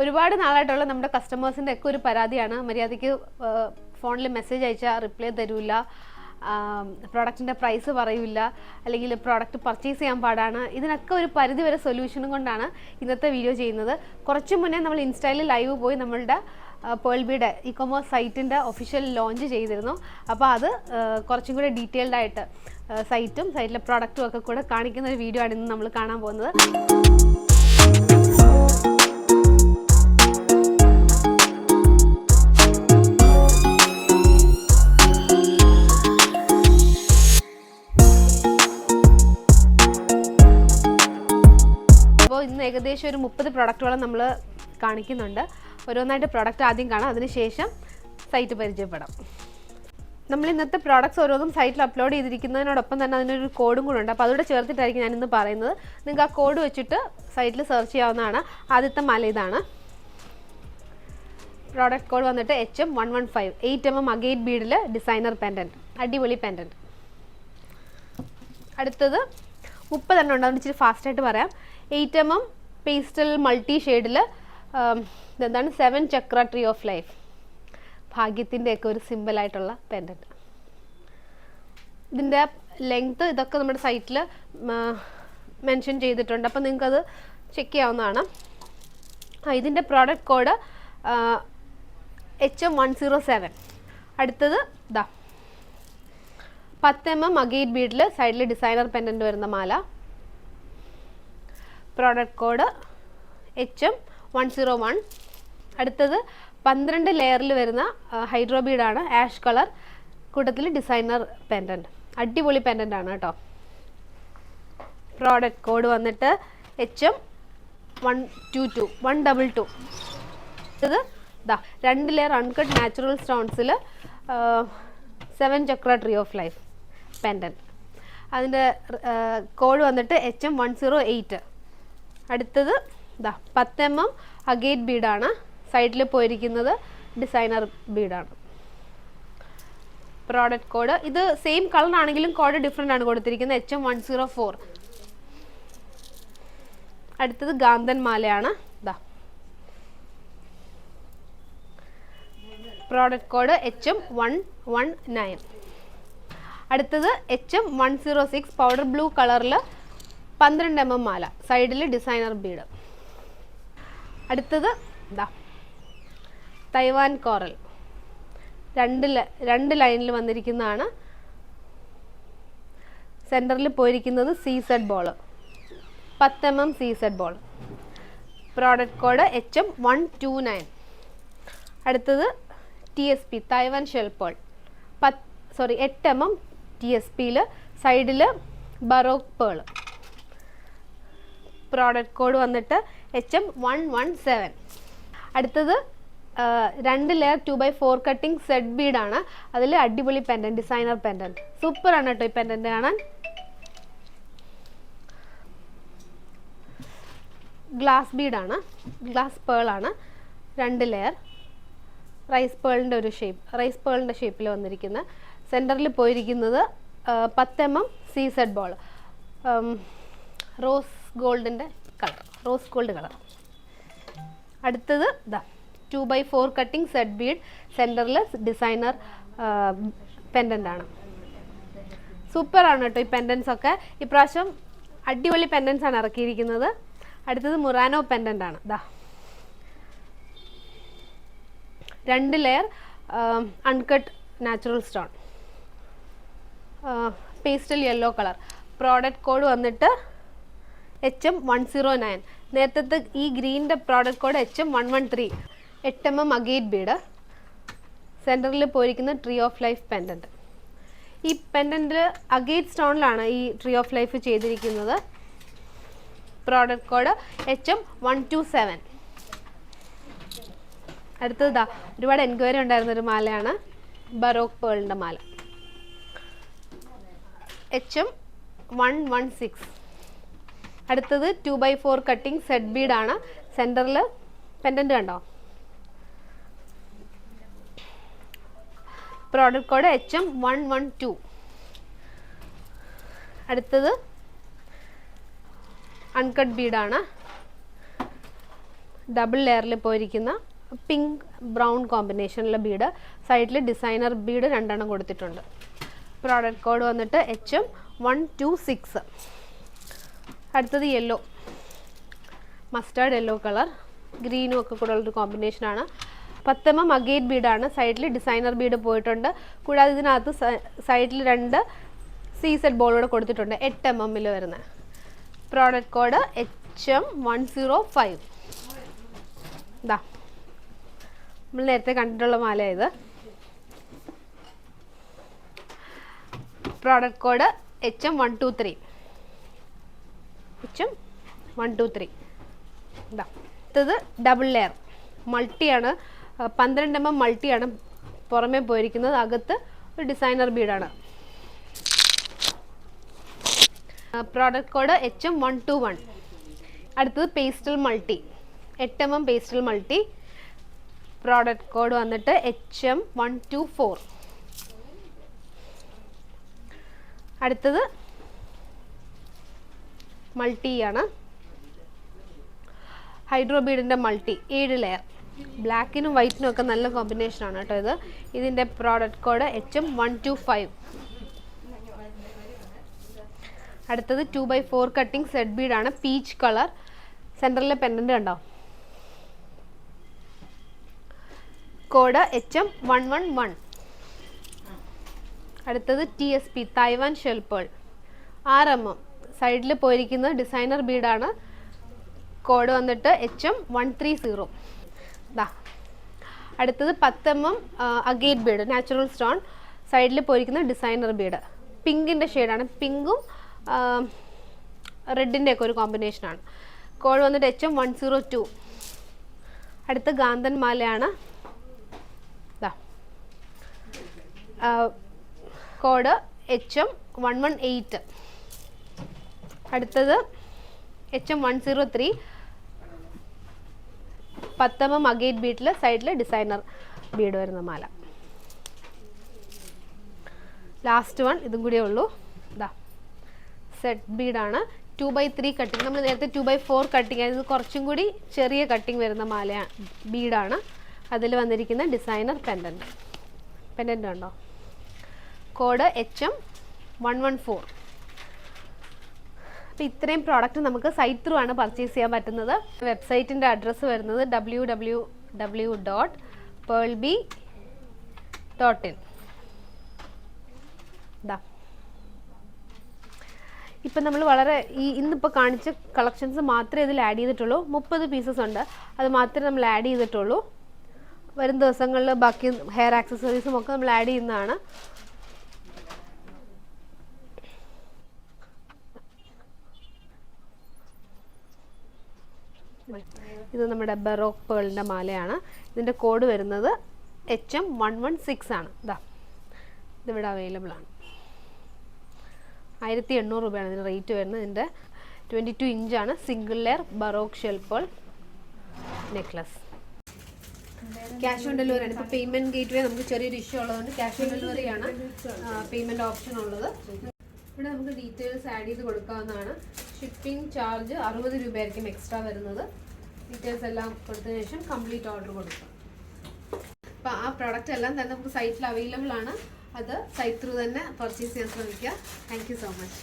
ഒരുപാട് നാളായിട്ടുള്ള നമ്മുടെ കസ്റ്റമേഴ്സിന്റെ ഒക്കെ ഒരു പരാതിയാണ്. മര്യാദയ്ക്ക് ഫോണിൽ മെസ്സേജ് അയച്ചാൽ റിപ്ലൈ തരൂല. പ്രോഡക്റ്റിന്റെ പ്രൈസ് പറയൂല. അല്ലെങ്കിൽ പ്രോഡക്റ്റ് പർച്ചേസ് ചെയ്യാൻ പാടാണ്. ഇതിനൊക്കെ ഒരു പരിധി വരെ സൊല്യൂഷനും കൊണ്ടാണ് ഇന്നത്തെ വീഡിയോ ചെയ്യുന്നത്. കുറച്ച് മുന്നേ നമ്മൾ ഇൻസ്റ്റയിൽ ലൈവ് പോയി നമ്മളുടെ പേൾബിയുടെ ഇ കൊമേഴ്സ് സൈറ്റിന്റെ ഒഫീഷ്യൽ ലോഞ്ച് ചെയ്തിരുന്നു. അപ്പോൾ അത് കുറച്ചും കൂടെ ഡീറ്റെയിൽഡ് ആയിട്ട് സൈറ്റും സൈറ്റിലെ പ്രോഡക്റ്റും ഒക്കെ കൂടെ കാണിക്കുന്ന ഒരു വീഡിയോ ആണ് ഇന്ന് നമ്മൾ കാണാൻ പോകുന്നത്. ഏകദേശം ഒരു മുപ്പത് പ്രൊഡക്റ്റുകളും നമ്മൾ കാണിക്കുന്നുണ്ട്. ഓരോന്നായിട്ട് പ്രൊഡക്റ്റ് ആദ്യം കാണാം. അതിനുശേഷം സൈറ്റ് പരിചയപ്പെടാം. നമ്മൾ ഇന്നത്തെ പ്രോഡക്റ്റ്സ് ഓരോന്നും സൈറ്റിൽ അപ്ലോഡ് ചെയ്തിരിക്കുന്നതിനോടൊപ്പം തന്നെ അതിനൊരു കോഡും കൂടെ ഉണ്ട്. അപ്പോൾ അതുകൂടെ ചേർത്തിട്ടായിരിക്കും ഞാനിന്ന് പറയുന്നത്. നിങ്ങൾക്ക് ആ കോഡ് വെച്ചിട്ട് സൈറ്റിൽ സെർച്ച് ചെയ്യാവുന്നതാണ്. ആദ്യത്തെ മല ഇതാണ്. പ്രോഡക്റ്റ് കോഡ് വന്നിട്ട് H M one one five eight M M agate ബീഡിൽ designer pendant അടിപൊളി പെൻഡന്റ് അടുത്തത് മുപ്പതെണ്ണം ഉണ്ട്. അതുകൊണ്ട് ഇച്ചിരി ഫാസ്റ്റായിട്ട് പറയാം. Eight M M pastel multi ഷെയ്ഡിൽ എന്താണ് seven chakra tree of life ഭാഗ്യത്തിന്റെ ഒക്കെ ഒരു സിമ്പിളായിട്ടുള്ള പെൻഡന്റ് ഇതിന്റെ ലെങ്ത് ഇതൊക്കെ നമ്മുടെ സൈറ്റിൽ മെൻഷൻ ചെയ്തിട്ടുണ്ട്. അപ്പോൾ നിങ്ങൾക്കത് ചെക്ക് ചെയ്യാവുന്നതാണ്. ഇതിന്റെ product code H M one zero seven അടുത്തത് ഇതാ പത്ത് എം എം അഗെയ്റ്റ് ബീഡിൽ സൈഡിൽ ഡിസൈനർ പെൻഡന്റ് വരുന്ന മാല. Product code H M one zero one അടുത്തത് പന്ത്രണ്ട് ലെയറിൽ വരുന്ന ഹൈഡ്രോബീഡാണ് ആഷ് കളർ കൂട്ടത്തിൽ ഡിസൈനർ പെൻഡന്റ് അടിപൊളി പെൻഡന്റ് ആണ് കേട്ടോ. പ്രോഡക്റ്റ് കോഡ് വന്നിട്ട് H M one two two one double two ഇത് ദാ രണ്ട് layer uncut natural സ്റ്റോൺസിൽ seven chakra tree of life pendant അതിന്റെ കോഡ് വന്നിട്ട് H M one zero eight അടുത്തത് ഇതാ പത്ത് എം എം അഗേറ്റ് ബീഡാണ്. സൈഡിൽ പോയിരിക്കുന്നത് ഡിസൈനർ ബീഡാണ്. പ്രോഡക്റ്റ് കോഡ് ഇത് സെയിം കളർ ആണെങ്കിലും കോഡ് ഡിഫറെന്റ് ആണ് കൊടുത്തിരിക്കുന്നത്. H M one zero four അടുത്തത് ഗാന്ധൻ മാലയാണ്. ഇതാ product code H M one one nine അടുത്തത് H M one zero six powder blue കളറിൽ പന്ത്രണ്ട് എം എം മാല സൈഡിൽ ഡിസൈനർ ബീഡ് അടുത്തത് ഇതാ തൈവാൻ കോറൽ. രണ്ട് രണ്ട് ലൈനിൽ വന്നിരിക്കുന്നതാണ്. സെന്ററിൽ പോയിരിക്കുന്നത് സി സെഡ് ബോൾ പത്ത് M M C Z ball product code H M one two nine അടുത്തത് T S P Taiwan shell pearl പത്ത് സോറി എട്ട് എം എം ടി എസ് പിയിൽ സൈഡിൽ ബറോക്ക് പേൾ പ്രോഡക്റ്റ് കോഡ് വന്നിട്ട് H M one one seven അടുത്തത് രണ്ട് layer two by four cutting Z ബീഡാണ് അതിൽ അടിപൊളി പെൻഡന്റ് ഡിസൈനർ പെൻഡന്റ് ആണ് കേട്ടോ ഈ പെൻഡന്റ് കാണാൻ. ഗ്ലാസ് ബീഡാണ് ഗ്ലാസ് പേളാണ് രണ്ട് ലെയർ റൈസ് പേളിന്റെ ഒരു ഷേപ്പ് റൈസ് പേളിന്റെ ഷേപ്പിൽ വന്നിരിക്കുന്ന. സെന്ററിൽ പോയിരിക്കുന്നത് പത്ത് M M C Z ball rose ഗോൾഡിന്റെ കളർ റോസ് ഗോൾഡ് കളർ. അടുത്തത് ഇതാ two by four cutting Z bead സെന്ററിൽ ഡിസൈനർ പെൻഡന്റ് ആണ്. സൂപ്പറാണ് കേട്ടോ ഈ പെൻഡൻസ് ഒക്കെ. ഇപ്രാവശ്യം അടിപൊളി പെൻഡൻസ് ആണ് ഇറക്കിയിരിക്കുന്നത്. അടുത്തത് മുറാനോ പെൻഡന്റ് ആണ്. ദാ. രണ്ട് layer uncut natural stone pastel yellow colour product code വന്നിട്ട് H M one zero nine നേരത്തെ ഈ ഗ്രീനിന്റെ product code H M one one three എട്ട് എം എം അഗേറ്റ് ബീഡ് സെന്ററിൽ പോയിരിക്കുന്ന ട്രീ ഓഫ് ലൈഫ് പെൻഡന്റ് ഈ പെൻഡന്റിൽ അഗേറ്റ് സ്റ്റോണിലാണ് ഈ ട്രീ ഓഫ് ലൈഫ് ചെയ്തിരിക്കുന്നത്. Product code H M one two seven അടുത്തതാ ഒരുപാട് എൻക്വയറി ഉണ്ടായിരുന്ന ഒരു മാലയാണ്. ബറോക്ക് പേളിന്റെ മാല. H M one one six അടുത്തത് two by four cutting Z ബീഡാണ് സെന്ററിൽ പെൻഡന്റ് കണ്ടോ? Product code H M one one two അടുത്തത് അൺകട്ട് ബീഡാണ് ഡബിൾ ലെയറിൽ പോയിരിക്കുന്ന പിങ്ക് ബ്രൗൺ കോമ്പിനേഷനിലെ ബീഡ് സൈഡിൽ ഡിസൈനർ ബീഡ് രണ്ടെണ്ണം കൊടുത്തിട്ടുണ്ട്. പ്രോഡക്റ്റ് കോഡ് വന്നിട്ട് H M one two six അടുത്തത് യെല്ലോ മസ്റ്റാർഡ് യെല്ലോ കളർ ഗ്രീനും ഒക്കെ കൂടെ ഉള്ളൊരു കോമ്പിനേഷനാണ് പത്തമ്മ മഗേൻ ബീഡാണ് സൈഡിൽ ഡിസൈനർ ബീഡ് പോയിട്ടുണ്ട്. കൂടാതെ ഇതിനകത്ത് സൈഡിൽ രണ്ട് സി സെറ്റ് ബോളൂടെ കൊടുത്തിട്ടുണ്ട്. എട്ട് എം എമ്മിൽ വരുന്ന. Product code H M one zero five ഇതാ നമ്മൾ നേരത്തെ കണ്ടിട്ടുള്ള മാല ഇത്. Product code H M one two three H M one two three ഇതാ അടുത്തത് ഡബിൾ ലെയർ മൾട്ടിയാണ് പന്ത്രണ്ട് എം എം മൾട്ടിയാണ് പുറമേ പോയിരിക്കുന്നത്. അകത്ത് ഒരു designer ബീഡാണ് product code H M one two one അടുത്തത് പേസ്റ്റൽ മൾട്ടി എട്ട് M M pastel multi product code വന്നിട്ട് H M one two four അടുത്തത് മൾട്ടി ആണ്. ഹൈഡ്രോബീഡിന്റെ മൾട്ടി ഏഴ് ലെയർ ബ്ലാക്കിനും വൈറ്റിനും ഒക്കെ നല്ല കോമ്പിനേഷൻ ആണ് കേട്ടോ ഇത്. ഇതിന്റെ product code H one two five അടുത്തത് two by four cutting Z ബീഡാണ് peach colour സെന്ററിലെ പെൻഡന്റ് കണ്ടോ? Code H M one one one അടുത്തത് T S P Taiwan shell pearl ആറ് എം എം സൈഡിൽ പോയിരിക്കുന്നത് ഡിസൈനർ ബീഡാണ്. കോഡ് വന്നിട്ട് H M one three zero ദാ. അടുത്തത് പത്ത് M M agate bead natural stone സൈഡിൽ പോയിരിക്കുന്ന ഡിസൈനർ ബീഡ്. പിങ്കിന്റെ ഷെയ്ഡാണ്. പിങ്കും റെഡിന്റെ ഒക്കെ ഒരു കോമ്പിനേഷനാണ് കോഡ് വന്നിട്ട് H M one zero two അടുത്ത ഗാന്ധൻ മാലയാണ്. ദാ. Code H M one one eight അടുത്തത് H M one zero three പത്തമ്മ M agate ബീറ്റിൽ സൈഡിൽ ഡിസൈനർ ബീഡ് വരുന്ന മാല. ലാസ്റ്റ് വൺ ഇതും കൂടിയേ ഉള്ളൂ. ഇതാ സെറ്റ് ബീഡാണ് ടു ബൈ ത്രീ കട്ടിങ് നമ്മൾ നേരത്തെ ടു ബൈ ഫോർ കട്ടിങ് ആയിരുന്നു കുറച്ചും കൂടി ചെറിയ കട്ടിങ് വരുന്ന മാല ബീഡാണ് അതിൽ വന്നിരിക്കുന്ന ഡിസൈനർ പെൻഡന്റ് പെൻഡന്റ് ഉണ്ടോ? Code H M one one four അപ്പോൾ ഇത്രയും പ്രോഡക്റ്റ് നമുക്ക് സൈറ്റ് ത്രൂ ആണ് പർച്ചേസ് ചെയ്യാൻ പറ്റുന്നത്. വെബ്സൈറ്റിന്റെ അഡ്രസ്സ് വരുന്നത് W W W dot pearl B dot in ഇപ്പം നമ്മൾ വളരെ ഈ ഇന്നിപ്പോൾ കാണിച്ച കളക്ഷൻസ് മാത്രമേ ഇതിൽ ആഡ് ചെയ്തിട്ടുള്ളൂ. മുപ്പത് പീസസ് ഉണ്ട്. അത് മാത്രമേ നമ്മൾ ആഡ് ചെയ്തിട്ടുള്ളൂ. വരും ദിവസങ്ങളിൽ ബാക്കി ഹെയർ ആക്സസറീസും ഒക്കെ നമ്മൾ ആഡ് ചെയ്യുന്നതാണ്. ഇത് നമ്മുടെ ബെറോക്ക് പേളിന്റെ മാലയാണ്. ഇതിന്റെ കോഡ് വരുന്നത് H M one one six ആണ്. ഇതാ ഇതിവിടെ അവൈലബിൾ ആണ്. ആയിരത്തി എണ്ണൂറ് രൂപയാണ് ഇതിന് റേറ്റ് വരുന്നത്. ഇതിന്റെ ട്വന്റി ടു ഇഞ്ചാണ് single layer baroque shell pearl necklace cash on delivery ആണ്. ഇപ്പോൾ പേയ്മെന്റ് ഗേറ്റ് വേ നമുക്ക് ചെറിയൊരു ഇഷ്യൂ ഉള്ളതുകൊണ്ട് ക്യാഷ് ഓൺ ഡെലിവറിയാണ് പേയ്മെന്റ് ഓപ്ഷൻ ഉള്ളത്. നമുക്ക് ഡീറ്റെയിൽസ് ആഡ് ചെയ്ത് കൊടുക്കാവുന്നതാണ്. ഷിപ്പിംഗ് ചാർജ് അറുപത് രൂപയായിരിക്കും എക്സ്ട്രാ വരുന്നത്. ഡീറ്റെയിൽസ് എല്ലാം കൊടുത്തതിന് ശേഷം കംപ്ലീറ്റ് ഓർഡർ കൊടുക്കുക അപ്പോൾ ആ പ്രോഡക്റ്റ് എല്ലാം തന്നെ നമുക്ക് സൈറ്റിൽ അവൈലബിൾ ആണ്. അത് സൈറ്റ് ത്രൂ തന്നെ പർച്ചേസ് ചെയ്യാൻ ശ്രമിക്കുക. Thank so much